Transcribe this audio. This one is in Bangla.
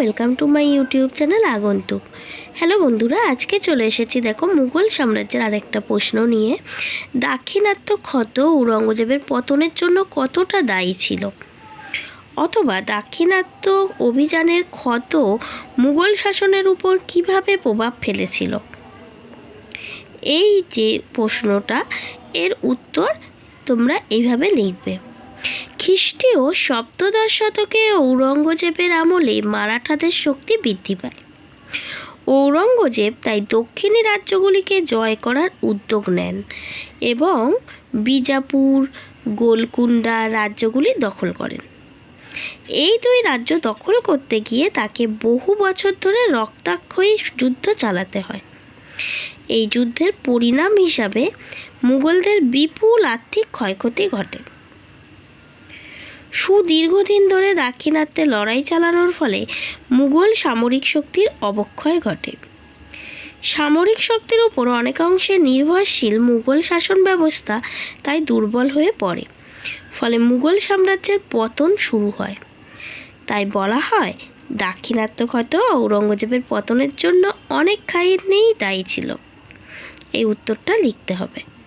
Welcome to my YouTube channel আগন্তুক হ্যালো বন্ধুরা, আজকে চলে এসেছি, দেখো, মুঘল সাম্রাজ্যের আরেকটা প্রশ্ন নিয়ে। দাক্ষিণাত্য ক্ষত ঔরঙ্গজেবের পতনের জন্য কতটা দায়ী ছিল? অথবা দাক্ষিণাত্য অভিযানের ক্ষত মুঘল শাসনের উপর কীভাবে প্রভাব ফেলেছিল? এই যে প্রশ্নটা, এর উত্তর তোমরা এইভাবে লিখবে। খ্রিস্টীয় সপ্তদশ শতকে ঔরঙ্গজেবের আমলে মারাঠাদের শক্তি বৃদ্ধি পায়। ঔরঙ্গজেব তাই দক্ষিণী রাজ্যগুলিকে জয় করার উদ্যোগ নেন এবং বিজাপুর গোলকুন্ডা রাজ্যগুলি দখল করেন। এই দুই রাজ্য দখল করতে গিয়ে তাকে বহু বছর ধরে রক্তাক্ষয়ী যুদ্ধ চালাতে হয়। এই যুদ্ধের পরিণাম হিসাবে মুঘলদের বিপুল আর্থিক ক্ষয়ক্ষতি ঘটে। সুদীর্ঘদিন ধরে দাক্ষিণাত্যে লড়াই চালানোর ফলে মুঘল সামরিক শক্তির অবক্ষয় ঘটে। সামরিক শক্তির উপর অনেকাংশে নির্ভরশীল মুঘল শাসন ব্যবস্থা তাই দুর্বল হয়ে পড়ে। ফলে মুঘল সাম্রাজ্যের পতন শুরু হয়। তাই বলা হয়, দাক্ষিণাত্য ক্ষত ঔরঙ্গজেবের পতনের জন্য অনেক খাইনেই দায়ী ছিল। এই উত্তরটা লিখতে হবে।